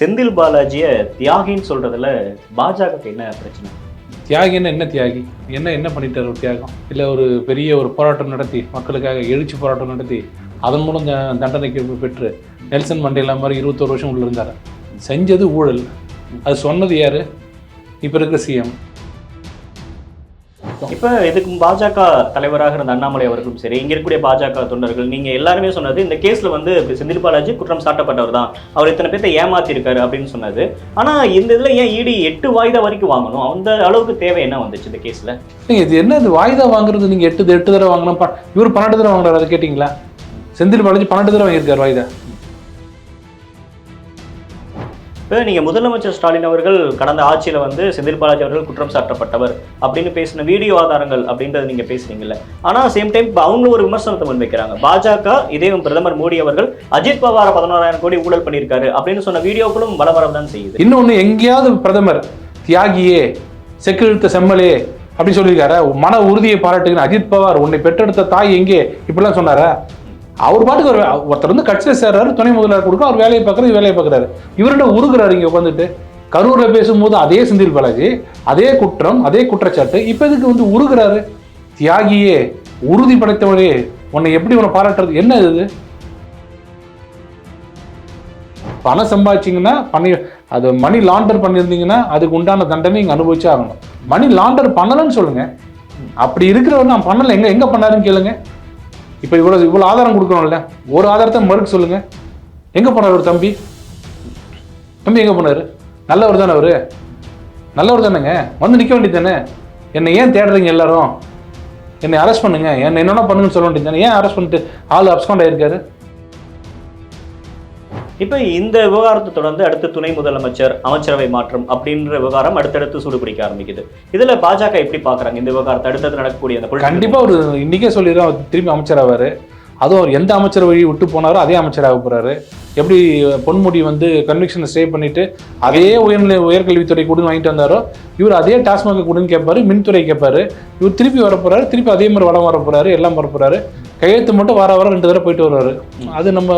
செந்தில் பாலாஜியை தியாகின்னு சொல்றதுல பாஜக என்ன பிரச்சனை? தியாகின்னு என்ன தியாகி? என்ன என்ன பண்ணிட்டார் ஒரு தியாகம்? இல்லை ஒரு பெரிய ஒரு போராட்டம் நடத்தி மக்களுக்காக எழுச்சி போராட்டம் நடத்தி அதன் மூலம் தண்டனைக்கு பெற்று நெல்சன் மண்டேலா மாதிரி இருபத்தோரு வருஷம் உள்ள இருந்தார். செஞ்சது ஊழல். அது சொன்னது யார்? இப்போ இருக்கிற சிஎம் இப்ப இதுக்கு பாஜக தலைவராக இருந்த அண்ணாமலை அவர்களும் சரி இங்க இருக்கக்கூடிய பாஜக தொண்டர்கள் நீங்க எல்லாருமே சொன்னது இந்த கேஸ்ல வந்து செந்தில் பாலாஜி குற்றம் சாட்டப்பட்டவர் தான். அவர் இத்தனை பேர்த்த ஏமாத்தி இருக்காரு அப்படின்னு சொன்னது. ஆனா இந்த இதுல ஏன் இடி எட்டு வாய்தா வரைக்கும் வாங்கணும்? அந்த அளவுக்கு தேவை என்ன வந்துச்சு இந்த கேஸ்ல நீங்க இது என்ன இது வாய்தா வாங்குறது? நீங்க எட்டு எட்டு தடவை வாங்கினா ப- இவர் பன்னெண்டு தடவை வாங்குறாரு அதை கேட்டிங்களா? செந்தில் பாலாஜி பன்னெண்டு தடவை வாங்கியிருக்காரு வாய்தா. நீங்கள் முதலமைச்சர் ஸ்டாலின் அவர்கள் கடந்த ஆட்சியில் வந்து செந்தில் பாலாஜி அவர்கள் குற்றம் சாட்டப்பட்டவர் அப்படின்னு பேசின வீடியோ ஆதாரங்கள் அப்படின்றத நீங்கள் பேசுறீங்கல்ல ஆனால் சேம் டைம் இப்போ அவங்க ஒரு விமர்சனத்தை முன்வைக்கிறாங்க. பாஜக இதே பிரதமர் மோடி அவர்கள் அஜித் பவார பதினோராயிரம் கோடி ஊழல் பண்ணியிருக்காரு அப்படின்னு சொன்ன வீடியோக்களும் வளவரம் தான் செய்யுது. இன்னொன்று எங்கேயாவது பிரதமர் தியாகியே செக்கிழுத்த செம்மலே அப்படி சொல்லியிருக்காரு? மன உறுதியை பாராட்டுகிற அஜித் பவார் உன்னை பெற்றெடுத்த தாய் எங்கே? இப்படிலாம் சொன்னாரா? அவர் பாட்டுக்கு ஒரு ஒருத்தர் வந்து கட்சியில் சேர்றாரு துணை முதல்வர் கொடுக்க அவர் வேலையை பார்க்குறது வேலையை பார்க்குறாரு. இவர்கிட்ட உருகுறாரு இங்கே உட்காந்துட்டு கரூரில் பேசும்போது அதே செந்தில் பாலாஜி அதே குற்றம் அதே குற்றச்சாட்டு இப்போ இதுக்கு வந்து உருகுறாரு? தியாகியே உறுதி படைத்தவரே உன்னை எப்படி உன்னை பாராட்டுறது? என்ன இது பணம் சம்பாதிச்சிங்கன்னா பண்ணி அது மணி லாண்டர் பண்ணியிருந்தீங்கன்னா அதுக்கு உண்டான தண்டனை இங்கே அனுபவிச்சே ஆகணும். மணி லாண்டர் பண்ணலன்னு சொல்லுங்கள் அப்படி இருக்கிறவர் நான் பண்ணலை. எங்கே எங்கே பண்ணாருன்னு கேளுங்க. இப்போ இவ்வளோ இவ்வளோ ஆதாரம் கொடுக்கணும்ல. ஒரு ஆதாரத்தை மறுக்க சொல்லுங்க. எங்கே போனார் ஒரு தம்பி? தம்பி எங்கே போனார்? நல்லவர் தானே அவர்? நல்லவர் தானேங்க. வந்து நிற்க வேண்டியது தானே? என்னை ஏன் தேடுறீங்க எல்லாரும்? என்னை அரெஸ்ட் பண்ணுங்க. என்னை என்னென்ன பண்ணுங்கன்னு சொல்ல வேண்டியது தானே? ஏன் அரெஸ்ட் பண்ணிட்டு ஆள் அப்ஸ்காண்ட் ஆகிருக்காரு இப்போ இந்த விவகாரத்தை தொடர்ந்து அடுத்து துணை முதலமைச்சர் அமைச்சரவை மாற்றம் அப்படின்ற விவகாரம் அடுத்தடுத்து சூடுபிடிக்க ஆரம்பிக்குது. இதுல பாஜக எப்படி பாக்குறாங்க இந்த விவகாரத்தை? அடுத்தது நடக்கக்கூடிய அந்த political- கண்டிப்பா ஒரு இன்னைக்கே சொல்லிடுறோம் அவர் திரும்பி அமைச்சராவாரு அதுவும் அவர் எந்த அமைச்சர் வழி விட்டு போனாரோ அதே அமைச்சராக போறாரு. எப்படி பொன்முடி வந்து கன்விக்ஷனை ஸ்டே பண்ணிட்டு அதே உயர்நிலை உயர்கல்வித்துறை கொடுன்னு வாங்கிட்டு வந்தாரோ இவர் அதே டாஸ்மாக கொடுன்னு கேட்பாரு மின்துறை கேட்பாரு இவர் திருப்பி வர போறாரு திருப்பி அதே மாதிரி வளம் வர போறாரு எல்லாம் வர போறாரு கையெழுத்து மட்டும் வார வாரம் ரெண்டு தடவை போயிட்டு வருவாரு. அது நம்ம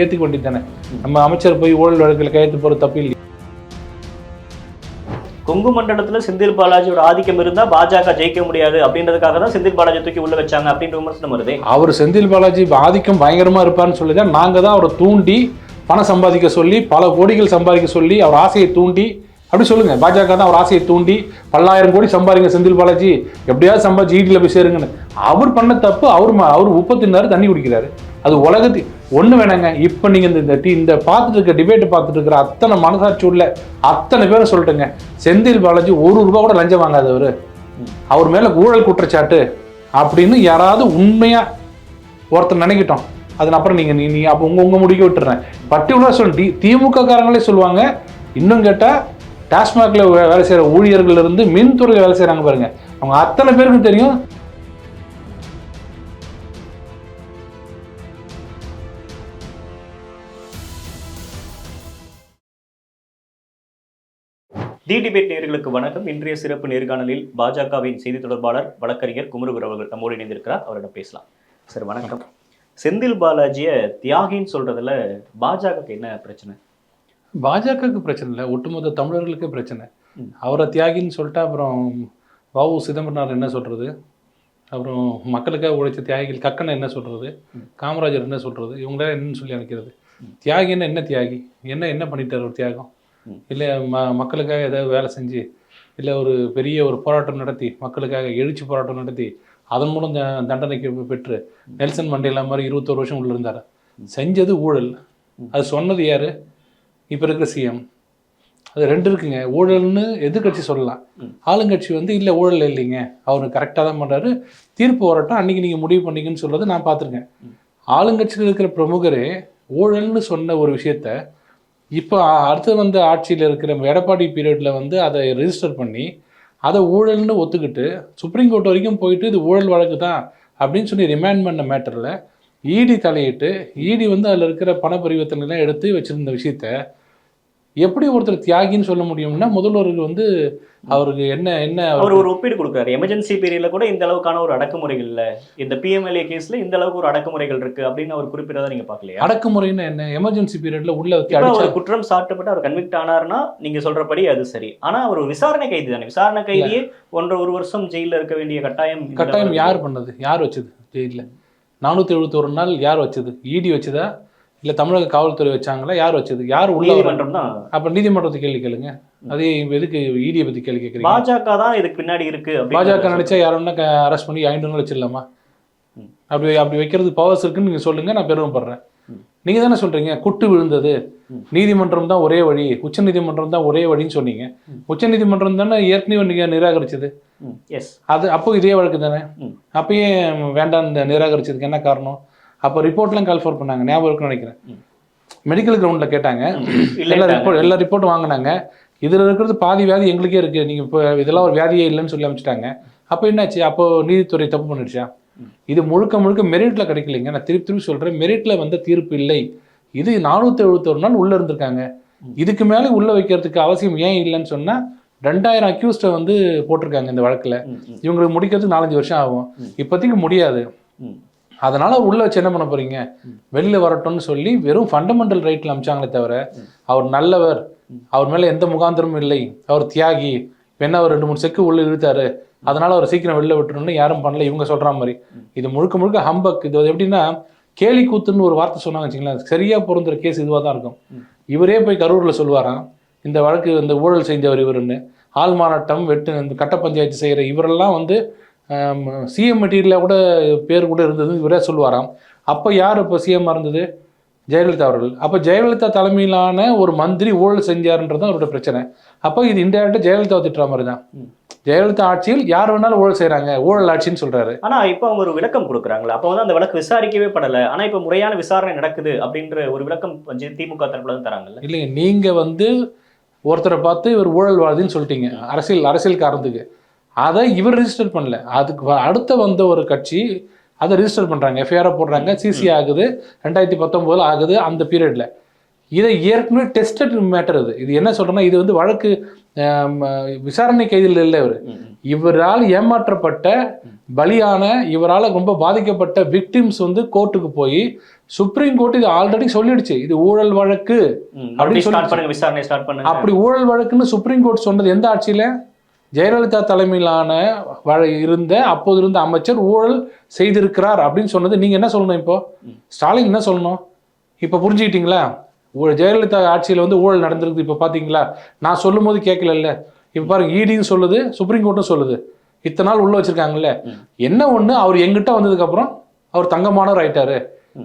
ஏற்றுக்க வேண்டியது தானே நம்ம அமைச்சர் போய் ஊழல் வழக்கில் கையெழுத்து போகிற தப்பு இல்லை கொங்கு மண்டலத்துல செந்தில் பாலாஜியோட ஆதிக்கம் இருந்தா பாஜக ஜெயிக்க முடியாது. அப்படின்றதுக்காக தான் செந்தில் பாலாஜி தூக்கி உள்ள வச்சாங்க அப்படின்ற விமர்சனம் வருதே. அவர் செந்தில் பாலாஜி ஆதிக்கம் பயங்கரமா இருப்பார்னு சொல்லி தான் நாங்கள் தான் அவரை தூண்டி பணம் சம்பாதிக்க சொல்லி பல கோடிகள் சம்பாதிக்க சொல்லி அவர் ஆசையை தூண்டி அப்படி சொல்லுங்க. பாஜக தான் அவர் ஆசையை தூண்டி பல்லாயிரம் கோடி சம்பாதிங்க செந்தில் பாலாஜி. எப்படியாவது சம்பாதிச்சு ஈட்டில் போய் சேருங்கன்னு. அவர் பண்ண தப்பு அவர் ம- அவர் உப்பு தின்னாரு தண்ணி குடிக்கிறாரு. அது உலகத்து ஒன்று வேணாங்க. இப்போ நீங்கள் இந்த இந்த டி- இந்த பார்த்துட்டு இருக்க டிபேட் பார்த்துட்டு இருக்கிற அத்தனை மனசாட்சி உள்ள அத்தனை பேரும் சொல்லட்டுங்க. செந்தில் பாலாஜி ஒரு ரூபா கூட லஞ்சம் வாங்காதவர். அவர் மேலே ஊழல் குற்றச்சாட்டு அப்படின்னு யாராவது உண்மையாக ஒருத்தர் நினைக்கிட்டோம். அதன் அப்புறம் நீங்கள் நீ நீ அப்போ உங்கள் உங்கள் முடிக்க விட்டுறேன். பர்டிகுலராக சொல்லி திமுக காரங்களே சொல்லுவாங்க. இன்னும் கேட்டால் டாஸ்மாகில் வேலை செய்யற ஊழியர்கள்லேருந்து மின்துறையில் வேலை செய்கிறாங்க பாருங்க. அவங்க அத்தனை பேருக்கும் தெரியும். தி டிபேட் நேர்களுக்கு வணக்கம். இன்றைய சிறப்பு நேர்காணலில் பாஜகவின் செய்தி தொடர்பாளர் வழக்கறிஞர் குமரகுரு அவர்கள் நம்மோடு இணைந்திருக்கிறார். அவரிடம் பேசலாம். சார் வணக்கம். செந்தில் பாலாஜியை தியாகின்னு சொல்றதுல பாஜகக்கு என்ன பிரச்சனை? பாஜகவுக்கு பிரச்சனை இல்லை. ஒட்டுமொத்த தமிழர்களுக்கே பிரச்சனை. அவரை தியாகின்னு சொல்லிட்டா அப்புறம் வவு சிதம்பரனார் என்ன சொல்றது? அப்புறம் மக்களுக்காக உழைச்ச தியாகிகள் கக்கனை என்ன சொல்றது? ம். காமராஜர் என்ன சொல்றது? இவங்களாம் என்னன்னு சொல்லி நினைக்கிறது தியாகின்னா என்ன தியாகி? என்ன என்ன பண்ணிட்டார் ஒரு தியாகம். இல்லை ம மக்களுக்காக ஏதாவது வேலை செஞ்சு இல்லை ஒரு பெரிய ஒரு போராட்டம் நடத்தி மக்களுக்காக எழுச்சி போராட்டம் நடத்தி அதன் மூலம் தண்டனைக்கு பெற்று நெல்சன் மண்டேலா மாதிரி இருபத்தோரு வருஷம் உள்ள இருந்தார். செஞ்சது ஊழல். அது சொன்னது யாரு? இப்போ இருக்கிற சிஎம் அது ரெண்டு இருக்குங்க. ஊழல்னு எதிர்க்கட்சி சொல்லலாம். ஆளுங்கட்சி வந்து இல்லை ஊழல் இல்லைங்க. அவர் கரெக்டாக தான் பண்ணுறாரு தீர்ப்பு வரட்டும். அன்னைக்கு நீங்கள் முடிவு பண்ணீங்கன்னு சொல்றதை நான் பார்த்துருக்கேன். ஆளுங்கட்சியில் இருக்கிற பிரமுகரே ஊழல்னு சொன்ன ஒரு விஷயத்த இப்போ அடுத்து வந்த ஆட்சியில் இருக்கிற எடப்பாடி பீரியடில் வந்து அதை ரெஜிஸ்டர் பண்ணி அதை ஊழல்னு ஒத்துக்கிட்டு சுப்ரீம் கோர்ட் வரைக்கும் போயிட்டு இது ஊழல் வழக்கு தான் அப்படின்னு சொல்லி ரிமாண்ட் பண்ண மேட்டரில் இடி தலையிட்டு இடி வந்து அதில் இருக்கிற பண பரிவர்த்தனைலாம் எடுத்து வச்சிருந்த விஷயத்த எப்படி ஒருத்தர் தியாகின்னு சொல்ல முடியும்னா முதல்வருக்கு வந்து அவருக்கு என்ன என்ன அவர் ஒரு ஒப்பீடு கொடுக்குறாரு. எமர்ஜென்சி பீரியட்ல கூட இந்த அளவுக்கான ஒரு அடக்குமுறைகள் இல்ல. இந்த பிஎம்எல்ஏ கேஸ்ல இந்த அளவுக்கு ஒரு அடக்குமுறைகள் இருக்கு அப்படின்னு அவர் குறிப்பிட்டதா நீங்க பாக்கலையா அடக்குமுறைன்னா என்ன? எமர்ஜென்சி பீரியட்ல உள்ள அவர் குற்றம் சாட்டப்பட்டு அவர் கன்விக்ட் ஆனார்னா நீங்க சொல்றபடி அது சரி. ஆனா அவர் ஒரு விசாரணை கைதி தானே. விசாரணை கைதியே ஒன்றரை ஒரு வருஷம் ஜெயில இருக்க வேண்டிய கட்டாயம் கட்டாயம். யார் பண்ணது? யார் வச்சது? ஜெயிலில். நானூற்றி எழுபத்தொரு நாள் யார் வச்சது? இடி வச்சதா? இல்லை தமிழக காவல்துறை வச்சாங்களா? யார் வச்சது? யார் உள்ள நீதிமன்றம் தான் அப்ப நீதிமன்றத்தை கேள்வி கேளுங்க. அதே எதுக்கு இடியை பத்தி கேள்வி கேட்குறீங்க பாஜக தான் இதுக்கு பின்னாடி இருக்கு பாஜக நினைச்சா யாருன்னா அரெஸ்ட் பண்ணி ஐநூறு வச்சிடலாமா. அப்படி அப்படி வைக்கிறது பவர்ஸ் இருக்குன்னு நீங்க சொல்லுங்க நான் பெருமைப்படுறேன். நீங்க தானே சொல்றீங்க குட்டு விழுந்தது. நீதிமன்றம் தான் ஒரே வழி உச்ச நீதிமன்றம் தான் ஒரே வழின்னு சொன்னீங்க. உச்ச நீதிமன்றம் தானே ஏற்கனவே நீங்க நிராகரிச்சது. எஸ் அது அப்போ இதே வழக்கு தானே? ம். அப்பயே வேண்டாம் நிராகரிச்சதுக்கு என்ன காரணம்? அப்போ ரிப்போர்ட்லாம் கால்ஃபர் பண்ணாங்க. ஞாபகம் இருக்குன்னு நினைக்கிறேன். மெடிக்கல் கிரவுண்டில் கேட்டாங்க. எல்லா ரிப்போர்ட் எல்லா ரிப்போர்ட்டும் வாங்கினாங்க. இதில் இருக்கிறது பாதி வியாதி எங்களுக்கே இருக்குது நீங்கள் இப்போ இதெல்லாம் ஒரு வியாதியே இல்லைன்னு சொல்லி அமைச்சிட்டாங்க. அப்போ என்னாச்சு? அப்போ நீதித்துறை தப்பு பண்ணிடுச்சா? இது முழுக்க முழுக்க மெரிட்டில் கிடைக்கலைங்க. நான் திருப்பி திருப்பி சொல்கிறேன் மெரிட்டில் வந்த தீர்ப்பு இல்லை. இது நானூற்றி எழுபத்தொரு நாள் உள்ளே இருந்திருக்காங்க. இதுக்கு மேலே உள்ளே வைக்கிறதுக்கு அவசியம் ஏன் இல்லைன்னு சொன்னால் ரெண்டாயிரம் அக்யூஸ்டை வந்து போட்டிருக்காங்க இந்த வழக்கில். இவங்களுக்கு முடிக்கிறதுக்கு நாலஞ்சு வருஷம் ஆகும். இப்போதைக்கு முடியாது. அதனால உள்ள வச்சு என்ன பண்ண போறீங்க? வெளியில வரட்டும்னு சொல்லி வெறும் ஃபண்டமெண்டல் ரைட்ல அமிச்சாங்களே தவிர அவர் நல்லவர் அவர் மேல எந்த முகாந்திரமும் இல்லை அவர் தியாகி என்ன அவர் ரெண்டு மூணு செக்கு உள்ள இழுத்தாரு அதனால அவர் சீக்கிரம் வெளில விட்டுருன்னு யாரும் பண்ணல இவங்க சொல்ற மாதிரி. இது முழுக்க முழுக்க ஹம்பக் இது எப்படின்னா கேலி கூத்துன்னு ஒரு வார்த்தை சொன்னாங்க வச்சுங்களேன் சரியா பொருந்துற கேஸ் இதுவாக தான் இருக்கும். இவரே போய் கரூர்ல சொல்லுவாராம் இந்த வழக்கு இந்த ஊழல் செஞ்சவர் இவருன்னு ஆள் மாறாட்டம் வெட்டு இந்த கட்ட பஞ்சாயத்து செய்கிற இவரெல்லாம் வந்து சிஎம் மெட்டீரியலில் கூட பேர் கூட இருந்தது இவரே சொல்லுவாராம். அப்போ யார் இப்போ சிஎம்மாக இருந்தது? ஜெயலலிதா அவர்கள். அப்போ ஜெயலலிதா தலைமையிலான ஒரு மந்திரி ஊழல் செஞ்சாருன்றது தான் அவரோட பிரச்சனை. அப்போ இது இன்டெரக்டாக ஜெயலலிதாவை திட்டுற மாதிரி தான். ஜெயலலிதா ஆட்சியில் யார் வேணாலும் ஊழல் செய்கிறாங்க ஊழல் ஆட்சின்னு சொல்கிறாரு ஆனா இப்ப அவங்க ஒரு விளக்கம் கொடுக்குறாங்களா. அப்ப வந்து அந்த வழக்கு விசாரிக்கவே படல. ஆனா இப்ப முறையான விசாரணை நடக்குது அப்படின்ற ஒரு விளக்கம் கொஞ்சம் திமுக தரப்புல இருந்து தராங்கல்ல? இல்லைங்க நீங்கள் வந்து ஒருத்தரை பார்த்து இவர் ஊழல்வாதின்னு சொல்லிட்டீங்க. அரசியல் அரசியல் காரணத்துக்கு அதை இவர் ரிஜிஸ்டர் பண்ணல. அதுக்கு அடுத்த வந்த ஒரு கட்சி அதை ரிஜிஸ்டர் பண்ணுறாங்க எஃப்ஐஆரை போடுறாங்க. சிசி ஆகுது. ரெண்டாயிரத்தி பத்தொம்போதில் ஆகுது அந்த பீரியடில் இதை ஏற்கனவே டெஸ்டட் மேட்டர் இது. இது என்ன சொல்கிறேன்னா இது வந்து வழக்கு விசாரணை கைதில் இல்லை இவர். இவரால் ஏமாற்றப்பட்ட பலியான இவரால் ரொம்ப பாதிக்கப்பட்ட விக்டிம்ஸ் வந்து கோர்ட்டுக்கு போய் சுப்ரீம் கோர்ட் இது ஆல்ரெடி சொல்லிடுச்சு. இது ஊழல் வழக்கு ம், அப்படி மறுபடியும் சொல்லி- ஸ்டார்ட் பண்ணுங்க விசாரணை ஸ்டார்ட் பண்ணுங்க. அப்படி ஊழல் வழக்குன்னு சுப்ரீம் கோர்ட் சொன்னது எந்த ஆட்சியில? ஜெயலலிதா தலைமையிலான வழ- இருந்த அப்போது இருந்த அமைச்சர் ஊழல் செய்திருக்கிறார் அப்படின்னு சொன்னது நீங்க என்ன சொல்லணும் இப்போ? ஸ்டாலின் என்ன சொல்லணும்? இப்போ புரிஞ்சுக்கிட்டீங்களா? ஜெயலலிதா ஆட்சியில் வந்து ஊழல் நடந்திருக்கு இப்போ பார்த்தீங்களா நான் சொல்லும் போது கேட்கலல்ல. இப்போ பாருங்க ஈடின்னு சொல்லுது சுப்ரீம் கோர்ட்டும் சொல்லுது. இத்தனை நாள் உள்ள வச்சிருக்காங்கல்ல. என்ன ஒன்று அவர் எங்கிட்ட வந்ததுக்கப்புறம் அவர் தங்கமானவர் ஆயிட்டாரு.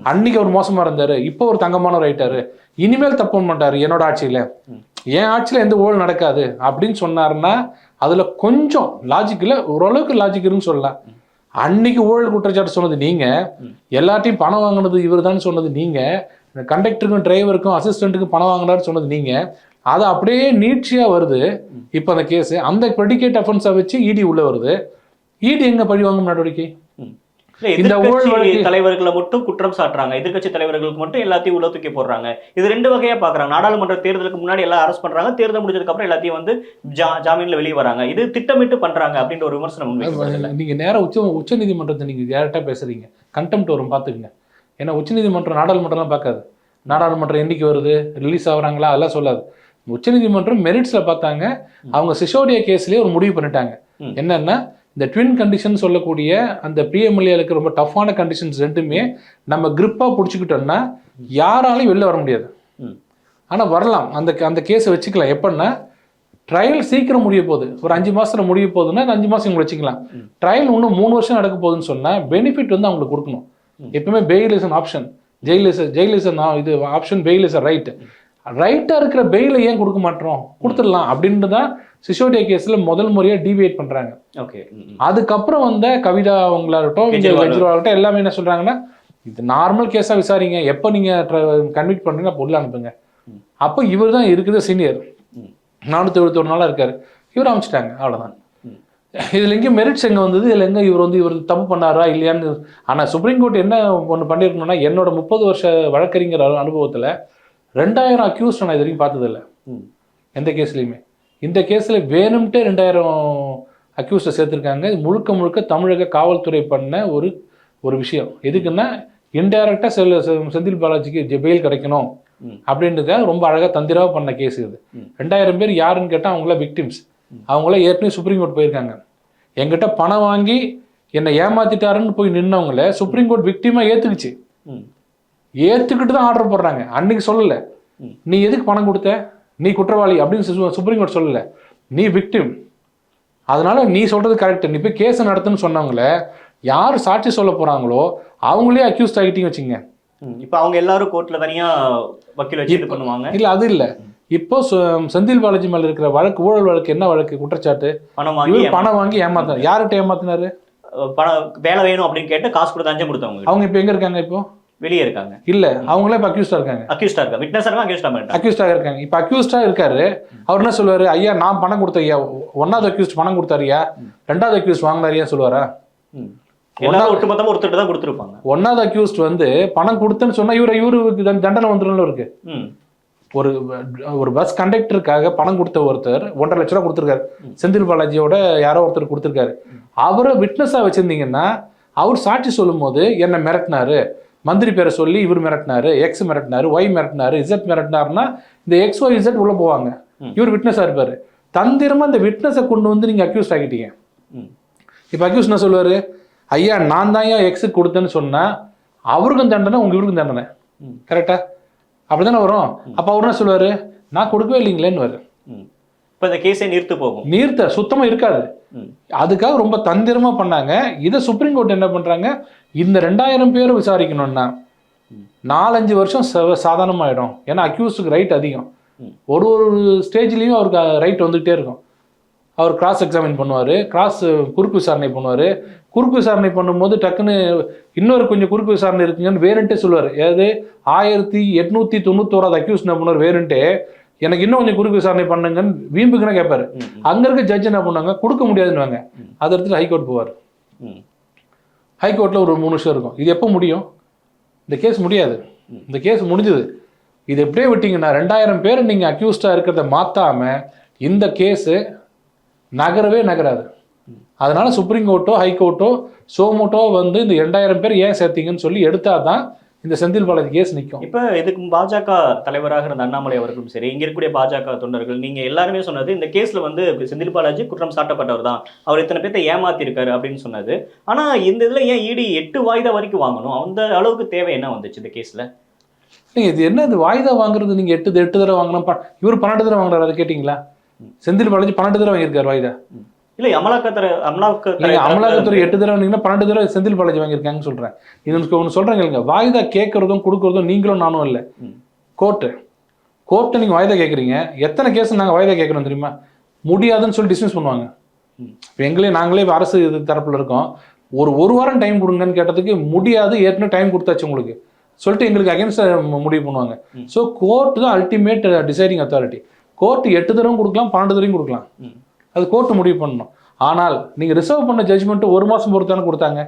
அன்னைக்கு அவர் மோசமா இருந்தாரு. இப்போ ஒரு தங்கமானவர் ஆயிட்டாரு. இனிமேல் தப்பு பண்ண மாட்டாரு என்னோட ஆட்சியில. என் ஆட்சியில எந்த ஊழல் நடக்காது அப்படின்னு சொன்னாருன்னா அதில் கொஞ்சம் லாஜிக் ஓரளவுக்கு லாஜிக் இருக்குன்னு சொல்லலாம் அன்னைக்கு ஊழல் குற்றச்சாட்டு சொன்னது நீங்கள் எல்லாத்தையும் பணம் வாங்கினது இவர் தான் சொன்னது நீங்கள் கண்டக்டருக்கும் டிரைவருக்கும் அசிஸ்டண்ட்டுக்கும் பணம் வாங்கினார்னு சொன்னது நீங்கள் அது அப்படியே நீட்சியாக வருது. இப்போ அந்த கேஸு அந்த ப்ரெடிகேட் அஃபென்ஸை வச்சு இடி உள்ளே வருது. இடி எங்கே பழி வாங்கும் நடவடிக்கை? இந்த ஊழல் தலைவர்களை மட்டும் குற்றம் சாட்டுறாங்க. எதிர்க்கட்சி தலைவர்களுக்கு மட்டும் எல்லாத்தையும் உள்ள தூக்கி போடுறாங்க. இது ரெண்டு வகையா பாக்குறாங்க. நாடாளுமன்ற தேர்தலுக்கு முன்னாடி எல்லாம் அரெஸ்ட் பண்றாங்க. தேர்தல் முடிஞ்சதுக்கு அப்புறம் எல்லாத்தையும் வந்து ஜாமீன்ல வெளியே வராங்க. இது திட்டமிட்டு பண்றாங்க அப்படின்ற ஒரு விமர்சனம். நீங்க நேரா உச்ச உச்ச நீதிமன்றத்தை நீங்க டேரக்டா பேசுறீங்க. கண்டெம்ட் வரும் பாத்துக்கங்க. ஏன்னா உச்ச நீதிமன்றம் நாடாளுமன்றம்லாம் பார்க்காது. நாடாளுமன்றம் என்னைக்கு வருது. ரிலீஸ் ஆகுறாங்களா? அதெல்லாம் சொல்லாது. உச்ச நீதிமன்றம் மெரிட்ஸ்ல பார்த்தாங்க. அவங்க சிசோடியா கேஸ்லயே ஒரு முடிவு பண்ணிட்டாங்க. என்னன்னா இந்த ட்வின் கண்டிஷன் சொல்லக்கூடிய அந்த பிஎம்எல்ஏலுக்கு ரொம்ப டஃப்பான கண்டிஷன்ஸ் ரெண்டுமே நம்ம கிரிப்பா பிடிச்சிக்கிட்டோம்னா யாராலையும் வெளில வர முடியாது. ம். ஆனா வரலாம். அந்த அந்த கேஸை வச்சுக்கலாம். எப்படின்னா ட்ரையல் சீக்கிரம் முடிய போகுது. ஒரு அஞ்சு மாசத்துல முடிய போகுதுன்னா அஞ்சு மாசம் இவங்க வச்சுக்கலாம். ட்ரையல் இன்னும் மூணு வருஷம் நடக்க போகுதுன்னு சொன்னா பெனிஃபிட் வந்து அவங்களுக்கு கொடுக்கணும். எப்பவுமே bail is an option jail is jail is இது option bail is a right ரைட்டா இருக்கிற பெயிலை ஏன் கொடுக்க மாட்டோம்? கொடுத்துடலாம். அப்படின்னு தான் சிசோடியா கேஸ்ல முதல் முறையா டிவியேட் பண்றாங்க ஓகே. அதுக்கப்புறம் வந்த கவிதா அவங்களாகட்டும். கெஜ்ரிவால்கட்டும் எல்லாமே என்ன சொல்றாங்கன்னா இது நார்மல் கேஸா விசாரிங்க எப்போ நீங்க கன்விக்ட் பண்றீங்க அப்போ உள்ள அனுப்புங்க அப்போ இவர் தான் இருக்குது சீனியர். நானூற்றி எழுபத்தொரு நாளா இருக்காரு இவர் அமைச்சிட்டாங்க அவ்வளவுதான் ம். இதுல எங்க மெரிட்ஸ் எங்க வந்தது இதுல எங்க இவர் வந்து இவர் தப்பு பண்ணாரா இல்லையான்னு ஆனா சுப்ரீம் கோர்ட் என்ன ஒன்று பண்ணியிருக்கணும்னா என்னோட முப்பது வருஷ வழக்கறிஞர் அனு- அனுபவத்துல ரெண்டாயிரம் அக்யூஸ்ட் நான் இது வரைக்கும் பார்த்தது இல்ல ம். எந்த கேஸ்லையுமே இந்த கேஸில் வேணும்ட்டே ரெண்டாயிரம் அக்யூஸ்டை சேர்த்துருக்காங்க. இது முழுக்க முழுக்க தமிழக காவல்துறை பண்ண ஒரு ஒரு விஷயம். எதுக்குன்னா இன்டைரக்டாக செல் செந்தில் பாலாஜிக்கு பெயில் கிடைக்கணும். ம். அப்படின்றதுக்காக ரொம்ப அழகாக தந்திரமாக பண்ண கேஸ் இது. ரெண்டாயிரம் பேர் யாருன்னு கேட்டால் அவங்கள விக்டிம்ஸ் அவங்கள ஏற்கனவே சுப்ரீம் கோர்ட் போயிருக்காங்க. என்கிட்ட பணம் வாங்கி என்னை ஏமாத்திட்டாருன்னு போய் நின்னவங்கள சுப்ரீம் கோர்ட் விக்டிமாக ஏற்றுக்குச்சு. ஏற்றுக்கிட்டு தான் ஆர்டர் போடுறாங்க. அன்னைக்கு சொல்லலை. நீ எதுக்கு பணம் கொடுத்த? நீ குற்றவாளி அப்படின்னு சுப்ரீம் கோர்ட் சொல்லலை. நீ விக்டிம் அதனால நீ சொல்றது கரெக்ட் நீ போய் கேஸ் நடத்துன்னு சொன்னவங்கள யார் சாட்சி சொல்ல போறாங்களோ அவங்களே அக்யூஸ்ட் ஆகிட்டீங்க வச்சுங்க. இப்ப அவங்க எல்லாரும் கோர்ட்ல தனியா வக்கீல் வச்சு இது பண்ணுவாங்க? இல்ல அது இல்ல. இப்போ செந்தில் பாலாஜி மேல இருக்கிற வழக்கு ஊழல் வழக்கு என்ன வழக்கு குற்றச்சாட்டு? பணம் வாங்கி பணம் வாங்கி ஏமாத்தினார் யார்கிட்ட ஏமாத்தினாரு? பணம் வேலை வேணும் அப்படின்னு கேட்டு காசு கொடுத்து அஞ்சம் கொடுத்தவங்க அவங்க இப்போ எங்க இருக்காங்க இப்போ? வெளியே இருக்காங்க. இல்ல அவங்களே இப்போ அக்யூஸ்டா இருக்காங்க. அக்யூஸ்டா இருக்கா விட்னஸா இருக்கா அக்யூஸ்டா அக்யூஸ்டாக இருக்காங்க. இப்போ அக்யூஸ்டாக இருக்காரு. அவர் என்ன சொல்லுவாரு? ஐயா நான் பணம் கொடுத்த ஐயா. ஒன்னாவது அக்யூஸ்ட் பணம் கொடுத்தாருயா ரெண்டாவது அக்யூஸ்ட் வாங்கினாரியா சொல்லுவாரா. எல்லாரும் ஒட்டுமொத்தமா ஒருத்தர் தான் கொடுத்துருப்பாங்க. ஒன்னாவது அக்யூஸ்ட் வந்து பணம் கொடுத்தேன்னு சொன்னா இவரை இவருக்கு தண்ட- தண்டனை வந்துடும் இருக்கு ம். ஒரு ஒரு பஸ் கண்டக்டருக்காக பணம் கொடுத்த ஒருத்தர் ஒன்றரை லட்ச ரூபா கொடுத்துருக்காரு. செந்தில் பாலாஜியோட யாரோ ஒருத்தர் கொடுத்துருக்காரு. அவரை விட்னஸா வச்சிருந்தீங்கன்னா அவர் சாட்சி சொல்லும்போது என்னை மிரட்டினாரு. மந்திரி பேரை சொல்லி இவர் மிரட்டினாரு எக்ஸ் மிரட்டினாரு ஒய் மிரட்டினாரு இசட் மிரட்டினாருன்னா இந்த எக்ஸ் ஒய் இசட் உள்ள போவாங்க. இவர் விட்னஸா இருப்பாரு. தந்திரமா இந்த விட்னஸை கொண்டு வந்து நீங்க அக்யூஸ்ட் ஆகிட்டீங்க இப்போ அக்யூஸ் என்ன சொல்லுவாரு? ஐயா நான் தான் ஏன் எக்ஸுக்கு கொடுத்தேன்னு சொன்னா அவருக்கும் தண்டனை உங்க இவருக்கும் தண்டனை. கரெக்டா அப்படிதானே வரும்? அப்ப அவர் என்ன சொல்லுவாரு? நான் கொடுக்கவே இல்லைங்களேன்னு வரு ம். இப்போ இந்த கேஸே நிறுத்து போகும். நீர்த்த சுத்தமா இருக்காது. அதுக்காக ரொம்ப தந்திரமா பண்ணாங்க. இதை சுப்ரீம் கோர்ட் என்ன பண்றாங்க? இந்த ரெண்டாயிரம் பேரும் விசாரிக்கணும்னா நாலஞ்சு வருஷம் ச- சாதாரணமாயிடும். ஏன்னா அக்யூஸ்டுக்கு ரைட் அதிகம். ஒரு ஒரு ஸ்டேஜ்லேயும் அவருக்கு ரைட் வந்துகிட்டே இருக்கும். அவர் கிராஸ் எக்ஸாமின் பண்ணுவார். கிராஸ் குறுக்கு விசாரணை பண்ணுவார். குறுக்கு விசாரணை பண்ணும்போது டக்குன்னு இன்னொரு கொஞ்சம் குறுக்கு விசாரணை இருக்குங்கன்னு வேறுன்ட்டே சொல்லுவார். ஏதாவது ஆயிரத்தி எட்நூற்றி தொண்ணூத்தோராது அக்யூஸ் என்ன பண்ணுவார்? வேறுன்ட்டே எனக்கு இன்னும் கொஞ்சம் குறுக்கு விசாரணை பண்ணுங்கன்னு வீம்புக்குன்னு கேட்பாரு. அங்க இருக்க ஜட்ஜ் என்ன பண்ணுவாங்க? கொடுக்க முடியாதுன்னுவாங்க. ம். அதை எடுத்துட்டு ஹைகோர்ட் போவார். ம். ஹைகோர்ட்ல ஒரு மூணு வருஷம் இருக்கும். இது எப்போ முடியும்? இந்த கேஸ் முடியாது. இந்த கேஸ் முடிஞ்சது. இது எப்படியே விட்டீங்கன்னா ரெண்டாயிரம் பேர் நீங்க அக்யூஸ்டா இருக்கிறத மாத்தாம இந்த கேஸு நகரவே நகராது. அதனால சுப்ரீம் கோர்ட்டோ ஹைகோர்ட்டோ சோமோட்டோ வந்து இந்த ரெண்டாயிரம் பேர் ஏன் சேர்த்தீங்கன்னு சொல்லி எடுத்தாதான் இந்த செந்தில் பாலாஜி கேஸ் நிற்கும் இப்போ இதுக்கு பாஜக தலைவராக இருந்த அண்ணாமலை அவர்களும் சரி இங்க இருக்கக்கூடிய பாஜக தொண்டர்கள் நீங்க எல்லாருமே சொன்னது இந்த கேஸ்ல வந்து செந்தில் பாலாஜி குற்றம் சாட்டப்பட்டவர் தான். அவர் இத்தனை பேர்த்த ஏமாத்திருக்காரு அப்படின்னு சொன்னது. ஆனா இந்த இதுல ஏன் இடி எட்டு வாய்தா வரைக்கும் வாங்கணும்? அந்த அளவுக்கு தேவை என்ன வந்துச்சு இந்த கேஸ்ல நீங்க இது என்ன இது வாய்தா வாங்குறது? நீங்க எட்டு எட்டு தடவை வாங்கணும் ப- இவர் பன்னெண்டு தடவை வாங்குறாரு அதை கேட்டிங்களா? செந்தில் பாலாஜி பன்னெண்டு தடவை வாங்கியிருக்காரு வாய்தா. இல்ல அமலாக்கத்துறை அமலாக்கத்துறை அமலாக்கத்துறை எட்டு தடவை வந்தீங்கன்னா பன்னெண்டு தடவை செந்தில் பாலாஜி வாங்கியிருக்காங்கன்னு சொல்றேன். இது ஒன்று சொல்றேங்க இல்லைங்க வாய்தா கேட்கறதும் கொடுக்கறதும் நீங்களும் நானும் இல்லை. கோர்ட்டு. கோர்ட்டை நீங்க வாய்தா கேட்குறீங்க எத்தனை கேஸ் நாங்க வாய்தா கேட்கறோம் தெரியுமா? முடியாதுன்னு சொல்லி டிஸ்மிஸ் பண்ணுவாங்க. இப்போ எங்களே நாங்களே அரசு இது தரப்புல இருக்கோம். ஒரு ஒரு வாரம் டைம் கொடுங்கன்னு கேட்டதுக்கு முடியாது ஏற்கனவே டைம் கொடுத்தாச்சு உங்களுக்கு. சொல்லிட்டு எங்களுக்கு அகேன்ஸ்டாக முடிவு பண்ணுவாங்க. ஸோ கோர்ட் தான் அல்டிமேட் டிசைடிங் அத்தாரிட்டி கோர்ட் எட்டு தடவை கொடுக்கலாம் பன்னெண்டு தடவையும் கொடுக்கலாம். அது கோர்ட் முடிவு பண்ணணும். ஆனால் நீங்க ரிசர்வ் பண்ண ஜட்ஜ்மெண்ட் ஒரு மாசம் பொறுத்து தானே கொடுத்தாங்க.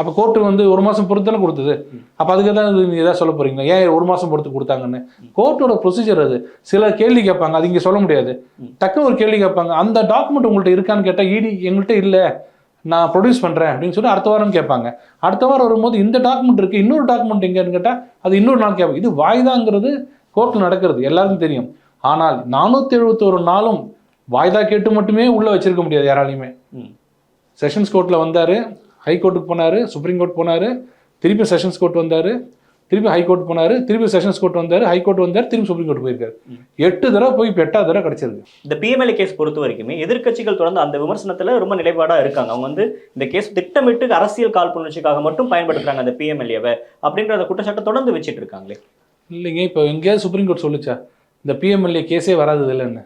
அப்ப கோர்ட்டு வந்து ஒரு மாசம் பொறுத்து தானே கொடுத்தது. அப்ப அதுக்கு தான் நீங்க ஏதாவது சொல்ல போறீங்க? ஏன் ஒரு மாசம் பொறுத்து கொடுத்தாங்கன்னு? கோர்ட்டோட ப்ரொசீஜர் அது. சில கேள்வி கேட்பாங்க அது இங்க சொல்ல முடியாது. டக்குன்னு ஒரு கேள்வி கேட்பாங்க அந்த டாக்குமெண்ட் உங்கள்ட்ட இருக்கான்னு கேட்டா இடி எங்கள்கிட்ட இல்ல. நான் ப்ரொடியூஸ் பண்றேன் அப்படின்னு சொல்லி அடுத்த வாரம் கேட்பாங்க. அடுத்த வாரம் வரும்போது இந்த டாக்குமெண்ட் இருக்கு இன்னொரு டாக்குமெண்ட் எங்கன்னு கேட்டா அது இன்னொரு நாள் கேட்பாங்க. இது வாய்தாங்கிறது கோர்ட்ல நடக்கிறது எல்லாருக்கும் தெரியும். ஆனால் நானூத்தி எழுபத்தோரு நாளும் வாய்தா கேட்டு மட்டுமே உள்ள வச்சிருக்க முடியாது யாராலையுமே. செஷன்ஸ் கோர்ட்ல வந்தாரு ஹைகோர்ட்டுக்கு போனாரு சுப்ரீம் கோர்ட் போனாரு திருப்பி செஷன்ஸ் கோர்ட் வந்தாரு திருப்பி ஹைகோர்ட் போனாரு திருப்பி செஷன்ஸ் கோர்ட் வந்தாரு ஹைகோர்ட் வந்தாரு திருப்பி சுப்ரீம் கோர்ட் போயிருக்காரு. எட்டு தடவை போய் இப்போ எட்டாவது தடவை கிடைச்சிருக்கு இந்த பிஎம்எல்ஏ கேஸ் பொறுத்த வரைக்குமே எதிர்க்கட்சிகள் தொடர்ந்து அந்த விமர்சனத்துல ரொம்ப நிலைப்பாடா இருக்காங்க. அவங்க வந்து இந்த கேஸ் திட்டமிட்டு அரசியல் காழ்ப்புணர்ச்சிக்காக மட்டும் பயன்படுத்துறாங்க அந்த பிஎம்எல்ஏவை அப்படின்ற அந்த குற்றச்சாட்டை தொடர்ந்து வச்சிட்டு இருக்காங்களே. இல்லைங்க இப்போ எங்கேயாவது சுப்ரீம் கோர்ட் சொல்லுச்சா இந்த பிஎம்எல்ஏ கேஸே வராது இல்லைன்னு.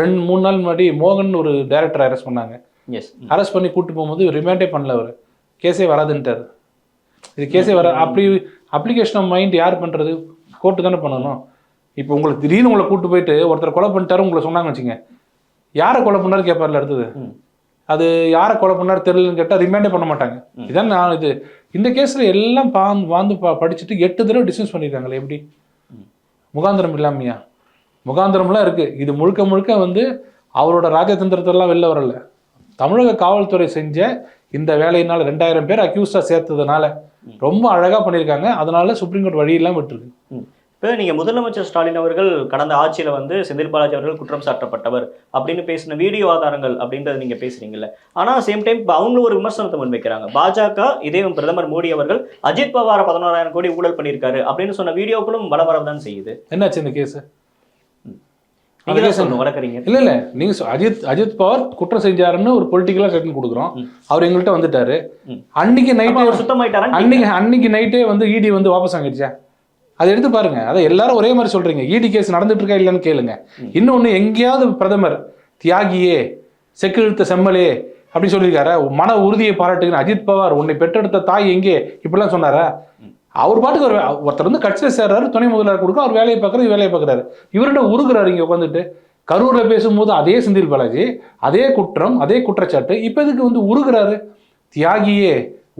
ரெண்டு மூணு நாள் முன்னாடி மோகன் ஒரு டைரக்டர் அரெஸ்ட் பண்ணாங்க. எஸ் அரெஸ்ட் பண்ணி கூட்டு போகும்போது ரிமாண்டே பண்ணல அவர். கேஸே வராதுன்ட்டார். இது கேஸே வர அப்படி அப்ளிகேஷன் ஆஃப் மைண்ட் யார் பண்ணுறது கோர்ட்டு தானே பண்ணணும். இப்போ உங்களுக்கு திடீர்னு உங்களை கூட்டு போயிட்டு ஒருத்தர் கொலை பண்ணிட்டாரு உங்களை சொன்னாங்க வச்சுங்க. யாரை கொலை பண்ணாரு கேட்பார்ல அடுத்தது. அது யாரை கொலை பண்ணாரு தெரியலன்னு கேட்டால் ரிமாண்டே பண்ண மாட்டாங்க. இதான் நான் இது இந்த கேஸில் எல்லாம் பாந்து வாந்து பா படிச்சுட்டு எட்டு தடவை டிஸ்மிஸ் பண்ணியிருக்காங்களே எப்படி. முகாந்திரம் இல்லாமையா? முகாந்திரம்லாம் இருக்கு. இது முழுக்க முழுக்க வந்து அவரோட ராஜதந்திரத்தெல்லாம் வெளில வரல. தமிழக காவல்துறை செஞ்ச இந்த வேலையினால ரெண்டாயிரம் பேர் அக்யூஸ்டா சேர்த்ததுனால ரொம்ப அழகா பண்ணியிருக்காங்க. அதனால சுப்ரீம் கோர்ட் வழி விட்டுருக்கு. இப்போ நீங்க முதலமைச்சர் ஸ்டாலின் அவர்கள் கடந்த ஆட்சியில வந்து செந்தில் பாலாஜி அவர்கள் குற்றம் சாட்டப்பட்டவர் அப்படின்னு பேசின வீடியோ ஆதாரங்கள் அப்படின்றத நீங்க பேசுறீங்கல்ல. ஆனா சேம் டைம் இப்போ அவங்க ஒரு விமர்சனத்தை முன்வைக்கிறாங்க. பாஜக இதே பிரதமர் மோடி அவர்கள் அஜித் பவார பதினோராயிரம் கோடி ஊழல் பண்ணியிருக்காரு அப்படின்னு சொன்ன வீடியோக்களும் வள வரதான் செய்யுது. என்னாச்சு இந்த கேஸ் நீங்க சொல்லணும் வளர்க்குறீங்க இல்ல இல்ல. அஜித் அஜித் பவார் குற்றம் செஞ்சாருன்னு ஒரு பொலிட்டிக்கலா ஸ்டேட்மெண்ட் கொடுக்குறோம். அவர் எங்கள்கிட்ட வந்துட்டாரு. அன்னைக்கு நைட்டே அவர் சுத்தமாயிட்டாரா? அன்னைக்கு அன்னைக்கு நைட்டே வந்து இடி வந்து வாபஸ் வாங்கிடுச்சா? அதை எடுத்து பாருங்க. அதை எல்லாரும் ஒரே மாதிரி சொல்றீங்க. இடி கேஸ் நடந்துட்டு இருக்கா இல்லைன்னு கேளுங்க. இன்னொன்னு எங்கேயாவது பிரதமர் தியாகியே செக்கிழுத்த செம்மலே அப்படி சொல்லியிருக்காரா? மன உறுதியை பாராட்டுகிறேன். அஜித் பவார் உன்னை பெற்றெடுத்த தாய் எங்கே? இப்படிலாம் சொன்னாரா? அவர் பாட்டுக்கு ஒரு ஒருத்தர் வந்து கட்சியில் சேர்றாரு துணை முதல்வர் கொடுக்க அவர் வேலையை பார்க்குறது வேலையை பார்க்குறாரு. இவர்கிட்ட உருகுறாரு இங்கே உட்காந்துட்டு கரூரில் பேசும்போது அதே செந்தில் பாலாஜி அதே குற்றம் அதே குற்றச்சாட்டு இப்போ இதுக்கு வந்து உருகுறாரு? தியாகியே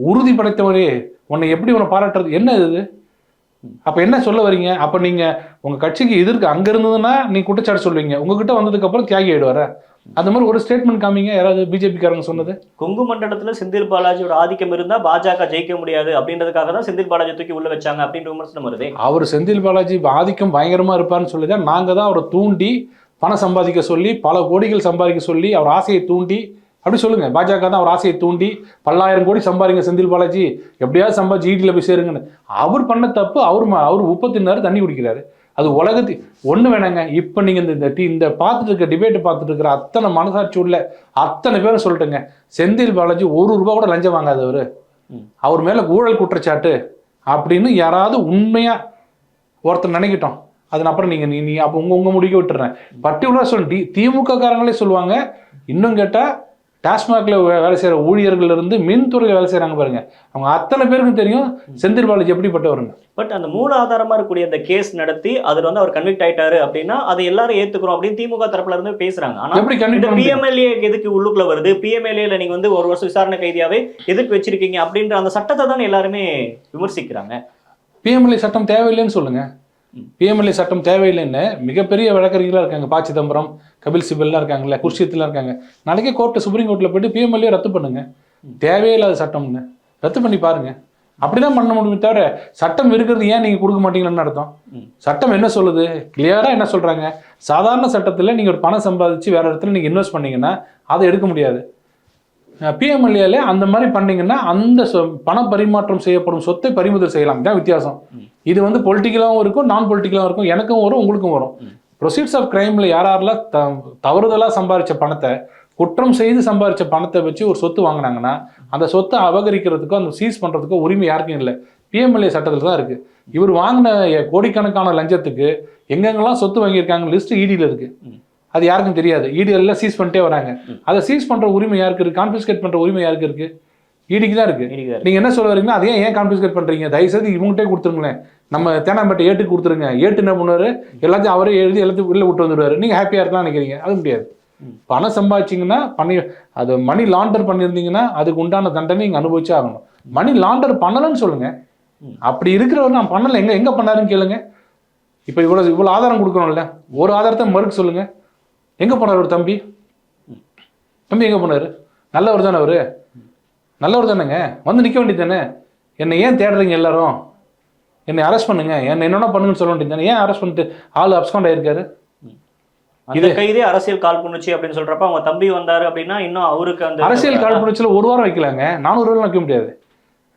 உறுதி படைத்தவரே உன்னை எப்படி உன்னை பாராட்டுறது? என்ன இது? அப்போ என்ன சொல்ல வரீங்க? அப்போ நீங்கள் உங்கள் கட்சிக்கு எதிர்க்கு அங்கே இருந்ததுன்னா நீ குற்றச்சாட்டு சொல்லுவீங்க உங்ககிட்ட வந்ததுக்கப்புறம் தியாகி ஆயிடுவார? அந்த மாதிரி ஒரு ஸ்டேட்மெண்ட் காமிங்க. யாராவது பிஜேபி காரங்க சொன்னது? கொங்கு மண்டலத்துல செந்தில் பாலாஜியோட ஆதிக்கம் இருந்தா பாஜக ஜெயிக்க முடியாது. அப்படின்றதுக்காக தான் செந்தில் பாலாஜி தூக்கி உள்ள வச்சாங்க அப்படின்ற விமர்சனம் வருதே. அவர் செந்தில் பாலாஜி ஆதிக்கம் பயங்கரமா இருப்பார்னு சொல்லி தான் நாங்க தான் அவரை தூண்டி பணம் சம்பாதிக்க சொல்லி பல கோடிகள் சம்பாதிக்க சொல்லி அவர் ஆசையை தூண்டி அப்படி சொல்லுங்க. பாஜக தான் அவர் ஆசையை தூண்டி பல்லாயிரம் கோடி சம்பாதிங்க செந்தில் பாலாஜி. எப்படியாவது சம்பாதிச்சு ஈட்டில் போய் சேருங்கன்னு. அவர் பண்ண தப்பு அவர் அவர் உப்பு தின்னாரு தண்ணி குடிக்கிறாரு. அது உலகத்து ஒண்ணு வேணாங்க. இப்போ நீங்க இந்த- இந்த டி இந்த பார்த்துட்டு இருக்க டிபேட் பார்த்துட்டு இருக்கிற அத்தனை மனசாட்சி உள்ள அத்தனை பேரும் சொல்லிட்டுங்க. செந்தில் பாலாஜி ஒரு ரூபா கூட லஞ்சம் வாங்காதவர். ம். அவர் மேல ஊழல் குற்றச்சாட்டு அப்படின்னு யாராவது உண்மையா ஒருத்தர் நினைக்கிட்டோம். அது அப்புறம் நீங்க நீ நீ அப்போ உங்க உங்க முடிக்க விட்டுறேன். பர்டிகுலர் சொல்லி திமுக காரங்களே சொல்லுவாங்க. இன்னும் கேட்டா டாஸ்மாக்ல வேலை செய்யற ஊழியர்கள் இருந்து மின்துறையில் வேலை செய்றாங்க பாருங்க. அவங்க அத்தனை பேருக்கும் தெரியும் செந்தில் பாலாஜி எப்படிப்பட்டவருங்க பட் அந்த மூல ஆதாரமா இருக்கக்கூடிய அந்த கேஸ் நடத்தி அதுல வந்து அவர் கன்விக்ட் ஆயிட்டாரு அப்படின்னா அதை எல்லாரும் ஏத்துக்கிறோம் அப்படின்னு திமுக தரப்புல இருந்து பேசுறாங்க. ஆனா எப்படி இந்த பிஎம்எல்ஏ எதுக்கு உள்ளுக்குள்ள வருது? பிஎம்எல்ஏல நீங்க வந்து ஒரு வருஷம் விசாரணை கைதியாவே எதுக்கு வச்சிருக்கீங்க அப்படின்ற அந்த சட்டத்தை தான் எல்லாருமே விமர்சிக்கிறாங்க. பிஎம்எல்ஏ சட்டம் தேவையில்லைன்னு சொல்லுங்க. ம். பிஎம்எல்ஏ சட்டம் தேவையில்லைன்னு மிகப்பெரிய வழக்கறிஞர்களாக இருக்காங்க. ப. சிதம்பரம் கபில் சிபல்லாம் இருக்காங்கல்ல குர்ஷித்லாம் இருக்காங்க. நாளைக்கே கோர்ட்டு சுப்ரீம் கோர்ட்டில் போயிட்டு பிஎம்எல்ஏ ரத்து பண்ணுங்க. தேவையில்லாத சட்டம்னு. ரத்து பண்ணி பாருங்க. அப்படிதான் பண்ண முடியுமே தவிர சட்டம் இருக்கிறது ஏன் நீங்க கொடுக்க மாட்டீங்கன்னு அர்த்தம். சட்டம் என்ன சொல்லுது? கிளியரா என்ன சொல்றாங்க? சாதாரண சட்டத்துல நீங்க ஒரு பணம் சம்பாதிச்சு வேற இடத்துல நீங்க இன்வெஸ்ட் பண்ணீங்கன்னா அதை எடுக்க முடியாது. பிஎம்எல்ஏல அந்த மாதிரி பண்ணீங்கன்னா அந்த பண பரிமாற்றம் செய்யப்படும் சொத்தை பறிமுதல் செய்யலாம் தான் வித்தியாசம். இது வந்து பொலிட்டிக்கலாகவும் இருக்கும் நான் பொலிட்டிக்கலாகவும் இருக்கும் எனக்கும் வரும் உங்களுக்கும் வரும். ப்ரொசீட்ஸ் ஆஃப் கிரைம்ல யாரெல்லாம் த தவறுதலாக சம்பாரிச்ச பணத்தை குற்றம் செய்து சம்பாரிச்ச பணத்தை வச்சு ஒரு சொத்து வாங்கினாங்கன்னா அந்த சொத்தை அபகரிக்கிறதுக்கோ அந்த சீஸ் பண்றதுக்கோ உரிமை யாருக்கும் இல்லை பிஎம்எல்ஏ சட்டத்தில் தான் இருக்கு இவர் வாங்கின கோடிக்கணக்கான லஞ்சத்துக்கு எங்கெங்கெல்லாம் சொத்து வாங்கியிருக்காங்க லிஸ்ட் இடியில் இருக்கு ம். அது யாருக்கும் தெரியாது. இடி எல்லாம் சீஸ் பண்ணிட்டே வராங்க. அதை சீஸ் பண்ற உரிமை யாருக்கு இருக்கு? கான்ஃபிஸ்கேட் பண்ற உரிமை யாருக்கு இருக்கு? இடிக்கு தான் இருக்கு. இருக்கிறாரு. நீங்க என்ன சொல்ல வரீங்கன்னா அதே ஏன் கான்ஃபிஸ்கேட் பண்றீங்க? தயவுசெய்து இவங்ககிட்டே கொடுத்துருங்களேன். நம்ம தேனாம்பேட்டை ஏட்டுக்கு கொடுத்துருங்க. ஏட்டு என்ன பண்ணுவாரு? எல்லாத்தையும் அவரே எழுதி எல்லாத்தையும் உள்ள விட்டு வந்துடுவாரு. நீங்க ஹாப்பியா இருக்கலாம் நினைக்கிறீங்க. அது முடியாது. பணம் சம்பாதிச்சீங்கன்னா பண்ணி அது மணி லாண்டர் பண்ணியிருந்தீங்கன்னா அதுக்கு உண்டான தண்டனை நீங்க அனுபவிச்சே ஆகணும். மணி லாண்டர் பண்ணலன்னு சொல்லுங்க. ம். அப்படி இருக்கிறவர் நான் பண்ணல. எங்க எங்க பண்ணாருன்னு கேளுங்க. இப்போ இவ்வளவு இவ்வளவு ஆதாரம் கொடுக்கணும்ல. ஒரு ஆதாரத்தை மறுக்க சொல்லுங்க. எங்க போனார் ஒரு தம்பி? தம்பி எங்க போனாரு? நல்லவர் தானே அவரு? நல்லவர் தானேங்க. வந்து நிக்க வேண்டியது தானே? என்னை ஏன் தேடுறீங்க எல்லாரும்? என்னை அரெஸ்ட் பண்ணுங்க. என்ன என்னென்ன பண்ணுங்கன்னு சொல்ல வேண்டியது தானே? ஏன் அரெஸ்ட் பண்ணிட்டு ஆள் அப்ஸ்காண்ட் ஆயிருக்காரு? அந்த கைதே அரசியல் கால் பண்ணுச்சு அப்படின்னு சொல்றப்ப அவங்க தம்பி வந்தாரு அப்படின்னா இன்னும் அவருக்கு அந்த அரசியல் காழ்ப்புணர்ச்சியில் ஒரு வாரம் வைக்கலாங்க. நானூறு நாள் வைக்க முடியாது.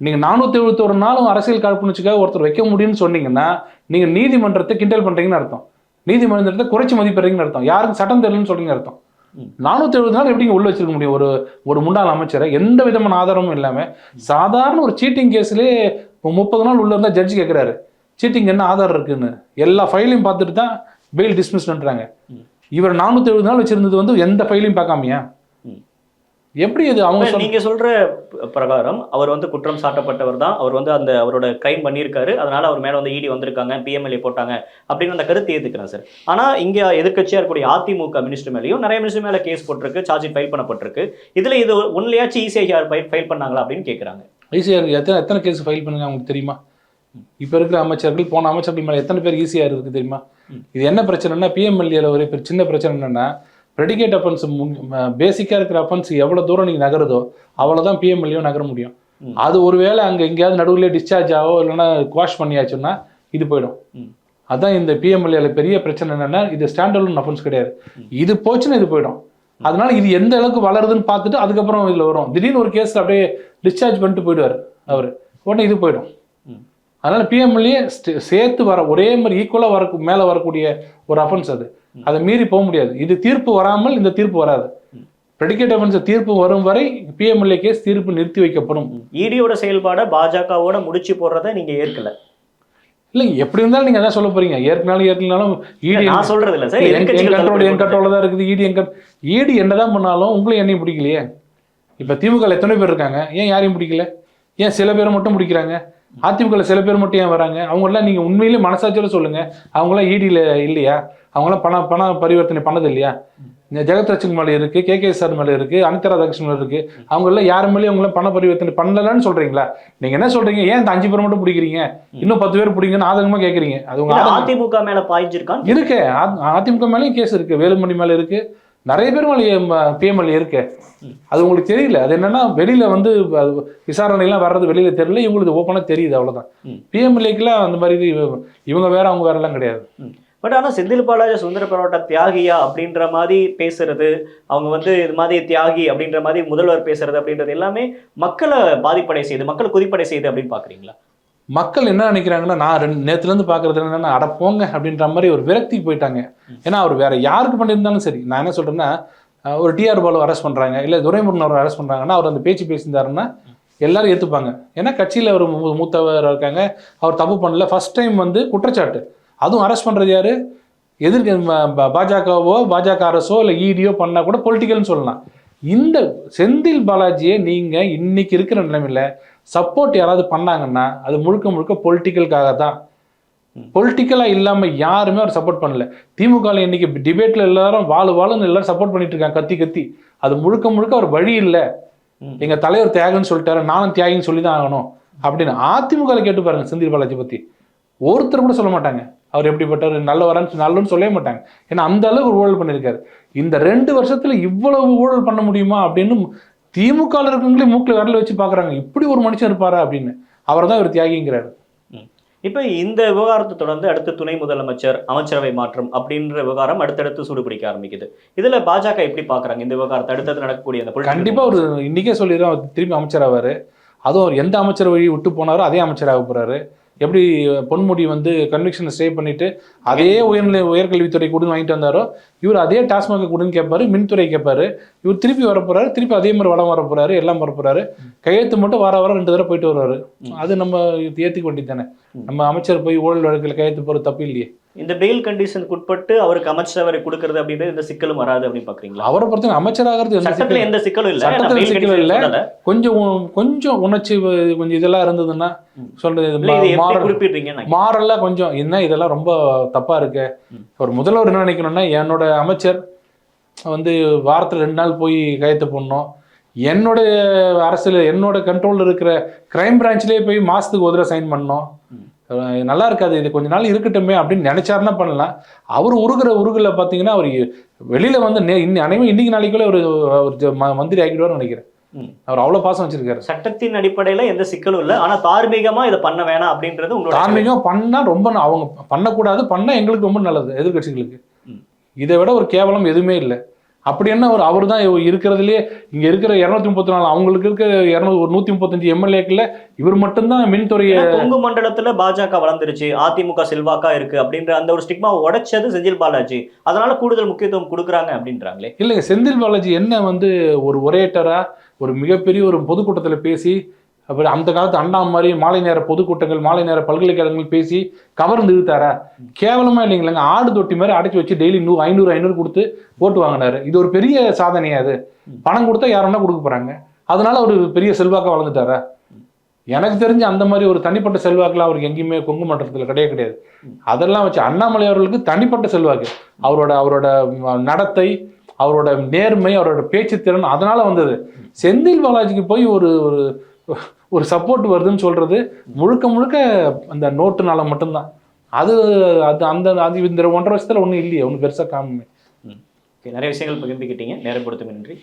நீங்க நானூத்தி எழுபத்தொரு நாளும் அரசியல் காழ்ப்புணர்ச்சிக்காக ஒருத்தர் வைக்க முடியும்னு சொன்னீங்கன்னா நீங்க நீதிமன்றத்தை கிண்டல் பண்றீங்கன்னு அர்த்தம். நீதிமன்றத்தை குறைச்சி மதிப்பிடுறீங்கன்னு அர்த்தம் யாருக்கு சட்டம் தெரியலன்னு சொல்றீங்க அர்த்தம். நானூத்தி எழுபது நாள் எப்படிங்க உள்ள வச்சிருக்க முடியும் ஒரு ஒரு முன்னாள் அமைச்சரை எந்த விதமான ஆதாரமும் இல்லாம சாதாரண ஒரு சீட்டிங் கேஸ்லயே முப்பது நாள் உள்ள இருந்தா ஜட்ஜி கேட்கிறாரு சீட்டிங் என்ன ஆதாரம் இருக்குன்னு எல்லா ஃபைலையும் பார்த்துட்டு தான் பெயில் டிஸ்மிஸ்ன்றாங்க ம். இவர் நானூத்தி எழுபது நாள் வச்சிருந்தது வந்து எந்த ஃபைலையும் பார்க்காமையா. எப்படி அது அவங்க நீங்க சொல்ற பிரகாரம் அவர் வந்து குற்றம் சாட்டப்பட்டவர் தான். அவர் வந்து அந்த அவரோட கிரைம் பண்ணியிருக்காரு. அதனால அவர் மேல வந்து இடி வந்திருக்காங்க பிஎம்எல்ஏ போட்டாங்க அப்படின்னு அந்த கருத்தை ஏத்துக்கிறேன் சார் ஆனா இங்க எதிர்க்கட்சியா இருக்கக்கூடிய அதிமுக மினிஸ்டர் மேலயும் நிறைய மினிஸ்டர் மேல கேஸ் போட்டிருக்கு சார்ஜ் ஃபைல் பண்ணப்பட்டிருக்கு. இதுல இது ஒன்லையாச்சும் ஈஸியாக ஃபைல் பண்ணாங்களா அப்படின்னு கேக்குறாங்க. ஈஸியாக இருக்குது எத்தனை எத்தனை கேஸ் ஃபைல் பண்ணுங்க அவங்களுக்கு தெரியுமா? இப்போ இருக்கிற அமைச்சர்கள் போன அமைச்சர்கள் மேலே எத்தனை பேர் ஈஸியாக இருக்குது தெரியுமா? இது என்ன பிரச்சனைனா பிஎம்எல்ஏல ஒரு சின்ன பிரச்சனை என்னன்னா ப்ரெடிகேட் அஃபென்ஸ் பேசிக்காக இருக்கிற அஃபென்ஸ் எவ்வளோ தூரம் நீங்கள் நகருதோ அவ்வளோதான் பிஎம்எல்ஏவும் நகர முடியும். அது ஒருவேளை அங்கே எங்கேயாவது நடுவில் டிஸ்சார்ஜ் ஆகோ இல்லைன்னா குவாஷ் பண்ணியாச்சுன்னா இது போயிடும். அதான் இந்த பிஎம்எல்ஏல பெரிய பிரச்சனை என்னன்னா இது ஸ்டாண்டர்ட் அஃபென்ஸ் கிடையாது. இது போச்சுன்னா இது போயிடும். அதனால இது எந்த அளவுக்கு வளருதுன்னு பார்த்துட்டு அதுக்கப்புறம் இதில் வரும். திடீர்னு ஒரு கேஸில் அப்படியே டிஸ்சார்ஜ் பண்ணிட்டு போயிடுவார் அவர். உடனே இது போயிடும். அதனால பிஎம்எல்ஏ சேர்த்து வர ஒரே மாதிரி ஈக்குவலாக வர மேலே வரக்கூடிய ஒரு அஃபென்ஸ் அது. அதை மீறி போக முடியாது. இது தீர்ப்பு வராமல் இந்த தீர்ப்பு வராது. ப்ரெடிகேட் அஃபென்ஸ் தீர்ப்பு வரும் வரை பிஎம்எல்ஏ கேஸ் தீர்ப்பு நிறுத்தி வைக்கப்படும். இடியோட செயல்பாடை பாஜகவோட முடிச்சு போடுறதை நீங்க ஏற்கல. இல்லை எப்படி இருந்தாலும் நீங்கள் அதான் சொல்ல போறீங்க. ஏற்கனாலும் ஏற்கனாலும் ஈடி நான் சொல்றது இல்ல சார். என் கண்ட்ரோல் என் கண்ட்ரோலில் தான் இருக்குது. ஈடி என் கண் ஈடி என்னதான் பண்ணாலும் உங்களையும் என்னையும் பிடிக்கலையே. இப்போ திமுக எத்தனை பேர் இருக்காங்க? ஏன் யாரையும் பிடிக்கல? ஏன் சில பேரை மட்டும் பிடிக்கிறாங்க? அதிமுகவில் சில பேர் மட்டும் ஏன் வராங்க? அவங்களாம் நீங்கள் உண்மையிலே மனசாட்சியோட சொல்லுங்க. அவங்களாம் ஈடியில் இல்லையா? அவங்களாம் பண பண பரிவர்த்தனை பண்ணது இல்லையா இந்த ஜெகத் ரட்சன் மேலே இருக்கு கே கே சார் மேலே இருக்கு அனிதா ராதாகிருஷ்ணன் மேலே இருக்கு. அவங்க எல்லாம் யார் மேலேயும் அவங்களாம் பண பரிவர்த்தனை பண்ணலன்னு சொல்றீங்களா? நீங்க என்ன சொல்றீங்க? ஏன் இந்த அஞ்சு பேர் மட்டும் பிடிக்கிறீங்க? இன்னும் பத்து பேர் பிடிங்கன்னு ஆதங்கமா கேட்குறீங்க அது உங்க இல்ல, ஆதங்கம். அதிமுக மேல பாய்ஞ்சிருக்கான் இருக்கு. அதிமுக மேலேயும் கேஸ் இருக்கு. வேலுமணி மேல இருக்கு. நிறைய பேர் மேலே பிஎம்எல் இருக்கு. அது உங்களுக்கு தெரியல. அது என்னன்னா வெளியில வந்து அது விசாரணை எல்லாம் வர்றது வெளியில தெரியல இவங்களுக்கு ஓப்பனா தெரியுது அவ்வளவுதான். ம். பிஎம்எல்ஏக்கெல்லாம் அந்த மாதிரி இவங்க வேற அவங்க வேற எல்லாம் கிடையாது பட் ஆனா செந்தில் பாலாஜி சுந்தர பரோட்டா தியாகியா அப்படின்ற மாதிரி பேசுறது அவங்க வந்து இது மாதிரி தியாகி அப்படின்ற மாதிரி முதல்வர் பேசுறது அப்படின்றது எல்லாமே மக்களை பாதிப்படை செய்யுது மக்களை கொதிப்படை செய்யுது அப்படின்னு பாக்குறீங்களா? மக்கள் என்ன நினைக்கிறாங்கன்னா நான் ரெண்டு நேற்றுலேருந்து பார்க்குறது என்னென்னா அட போங்க அப்படின்ற மாதிரி ஒரு விரக்திக்கு போயிட்டாங்க. ஏன்னா அவர் வேற யாருக்கு பண்ணியிருந்தாலும் சரி. நான் என்ன சொல்கிறேன்னா ஒரு டிஆர் பாலு அரெஸ்ட் பண்ணுறாங்க இல்லை துரைமுருகன் அவர் அரெஸ்ட் பண்ணுறாங்கன்னா அவர் அந்த பேச்சு பேசியிருந்தாருன்னா எல்லாரும் ஏற்றுப்பாங்க ஏன்னா கட்சியில் அவர் மூத்தவர் இருக்காங்க அவர் தப்பு பண்ணல. ஃபர்ஸ்ட் டைம் வந்து குற்றச்சாட்டு. அதுவும் அரெஸ்ட் பண்ணுறது யார்? எதிர்க்க பாஜகவோ பாஜக அரசோ இல்லை இடியோ பண்ணால் கூட பொலிட்டிக்கல்னு சொல்லலாம். இந்த செந்தில் பாலாஜியை நீங்கள் இன்னைக்கு இருக்கிற நிலைமையில சப்போர்ட் யாராவது பண்ணாங்கன்னா அது முழுக்க முழுக்க பொலிட்டிக்கலுக்காக தான் பொலிட்டிக்கலா இல்லாம யாருமே அவர் சப்போர்ட் பண்ணல. திமுக இன்னைக்கு டிபேட்ல எல்லாரும் வாழு வாழுன்னு எல்லாரும் சப்போர்ட் பண்ணிட்டு இருக்காங்க கத்தி கத்தி. அது முழுக்க முழுக்க அவர் வழி இல்ல. எங்க தலைவர் தியாகன்னு சொல்லிட்டாரு நானும் தியாகின்னு சொல்லி தான் ஆகணும் அப்படின்னு அதிமுக கேட்டு பாருங்க செந்தில் பாலாஜி பத்தி. ஒருத்தர் கூட சொல்ல மாட்டாங்க. அவர் எப்படிப்பட்டவர் நல்லவரான்னு நல்லன்னு சொல்லவே மாட்டாங்க. ஏன்னா அந்த அளவுக்கு ஒரு ஊழல் பண்ணியிருக்காரு. இந்த ரெண்டு வருஷத்துல இவ்வளவு ஊழல் பண்ண முடியுமா அப்படின்னு திமுக இருக்கவங்களே மூக்கில் விரல வச்சு பாக்குறாங்க. இப்படி ஒரு மனுஷன் இருப்பாரா அப்படின்னு. அவர் தான் இவர் தியாகிங்கிறாரு. இப்ப இந்த விவகாரத்தை தொடர்ந்து அடுத்து துணை முதலமைச்சர் அமைச்சரவை மாற்றம் அப்படின்ற விவகாரம் அடுத்தடுத்து சூடுபிடிக்க ஆரம்பிக்குது. இதுல பாஜக எப்படி பாக்குறாங்க இந்த விவகாரத்தை? அடுத்தது நடக்கக்கூடிய அந்த political கண்டிப்பா ஒரு இன்னைக்கே சொல்லிடுறோம் திரும்பி அமைச்சர் ஆவாரு. அதுவும் அவர் எந்த அமைச்சர் வழி விட்டு போனாரோ அதே அமைச்சர் ஆக போறாரு. எப்படி பொன்முடி வந்து கன்விக்ஷனை ஸ்டே பண்ணிட்டு அதே உயர்நிலை உயர்கல்வித்துறை கொடுன்னு வாங்கிட்டு வந்தாரோ இவர் அதே டாஸ்மாக கொடுன்னு கேட்பாரு மின்துறை கேட்பாரு இவர் திருப்பி வர போறாரு திருப்பி அதே மாதிரி வளம் வர போறாரு எல்லாம் வர போறாரு கையெழுத்து மட்டும் வார வாரம் ரெண்டு தடவை போயிட்டு வருவாரு. அது நம்ம ஏத்துக்க வேண்டியது தானே. நம்ம அமைச்சர் போய் ஊழல் வழக்கில் கையெழுத்து போறது தப்பு இல்லையே. இந்த பெயில் கண்டிஷனுக்கு உட்பட்டு அவருக்கு அமைச்சரவை கொடுக்கறது அப்படின்றது எந்த சிக்கலும் வராது அப்படின்னு பாக்குறீங்களா? அவரை பொறுத்த அமைச்சராகிறது எந்த சட்டத்துல எந்த சிக்கலும் இல்ல. சட்டத்துல சிக்கல் இல்ல. கொஞ்சம் கொஞ்சம் உணர்ச்சி கொஞ்சம் இதெல்லாம் இருந்ததுன்னா சொல்றது குறிப்பிடுறீங்க நான் மாறல்ல கொஞ்சம். என்ன இதெல்லாம் ரொம்ப தப்பா இருக்கு. ஒரு முதல்வர் என்ன நினைக்கணும்னா என்னோட அமைச்சர் வந்து வாரத்துல ரெண்டு நாள் போய் கையெழுத்து போடணும். என்னோட அரசியல் என்னோட கண்ட்ரோல்ல இருக்கிற கிரைம் பிரான்ச்லயே போய் மாசத்துக்கு ஒரு சைன் பண்ணணும். ம். அஹ் நல்லா இருக்காது இது கொஞ்ச நாள் இருக்கட்டுமே அப்படின்னு நினைச்சாருன்னா பண்ணலாம். அவர் உருகுற உருகுல பாத்தீங்கன்னா அவர் வெளியில வந்து அனைவரும் இன்னைக்கு நாளைக்குள்ள ஒரு மந்திரி ஆகிடுவார்னு நினைக்கிறேன். அவர் அவ்வளவு பாசம் வச்சிருக்காரு. சட்டத்தின் அடிப்படையில எந்த சிக்கலும் இல்ல. ஆனா தார்மீகமா இதை பண்ண வேணாம் அப்படின்றது உங்களோட தார்மீகம் பண்ணா ரொம்ப அவங்க பண்ணக்கூடாது பண்ணா எங்களுக்கு ரொம்ப நல்லது எதிர்க்கட்சிகளுக்கு. ம். இதை விட ஒரு கேவலம் எதுவுமே இல்லை. அப்படி என்ன ஒரு அவர் தான் இருக்கிறதுலே இங்க இருக்கிற இருநூத்தி முப்பத்தி நாலு அவங்களுக்கு இருக்க இருநூறு ஒரு நூத்தி முப்பத்தஞ்சு எம்எல்ஏக்கள்ல இவர் மட்டும்தான் மின்துறையை கொங்கு மண்டலத்துல பாஜக வளர்ந்துருச்சு அதிமுக செல்வாக்கா இருக்கு அப்படின்ற அந்த ஒரு ஸ்டிக்மா உடைச்சது செந்தில் பாலாஜி. அதனால கூடுதல் முக்கியத்துவம் கொடுக்குறாங்க அப்படின்றாங்களே. இல்லைங்க செந்தில் பாலாஜி என்ன வந்து ஒரு ஒரேட்டரா ஒரு மிகப்பெரிய ஒரு பொதுக்கூட்டத்துல பேசி அப்புறம் அந்த காலத்து அண்ணா மாதிரி மாலை நேர பொதுக்கூட்டங்கள் மாலை நேர பல்கலைக்கழகங்கள் பேசி கவர்ந்து இழுத்தாரா? கேவலமா இல்லைங்களாங்க. ஆடு தொட்டி மாதிரி அடைச்சி வச்சு டெய்லி நூறு ஐநூறு ஐநூறு கொடுத்து ஓட்டு வாங்கினாரு. இது ஒரு பெரிய சாதனையா அது. பணம் கொடுத்தா யாருன்னா கொடுக்க போறாங்க. அதனால ஒரு பெரிய செல்வாக்கா வளர்ந்துட்டாரா? எனக்கு தெரிஞ்சு அந்த மாதிரி ஒரு தனிப்பட்ட செல்வாக்குலாம் அவருக்கு எங்கேயுமே கொங்கு மண்டலத்தில் கிடையாது கிடையாது. அதெல்லாம் வச்சு அண்ணாமலை அவர்களுக்கு தனிப்பட்ட செல்வாக்கு. அவரோட அவரோட நடத்தை அவரோட நேர்மை அவரோட பேச்சு திறன் அதனால வந்தது. செந்தில் பாலாஜிக்கு போய் ஒரு ஒரு ஒரு சப்போர்ட் வருதுன்னு சொல்றது முழுக்க முழுக்க அந்த நோட்டுனால மட்டும்தான். அது அது அந்த அது இந்த ஒன்றரை வருஷத்துல ஒன்றும் இல்லையே ஒன்றும் பெருசாக காமி நிறைய விஷயங்கள் பகிர்ந்துக்கிட்டீங்க நேரம் நன்றி.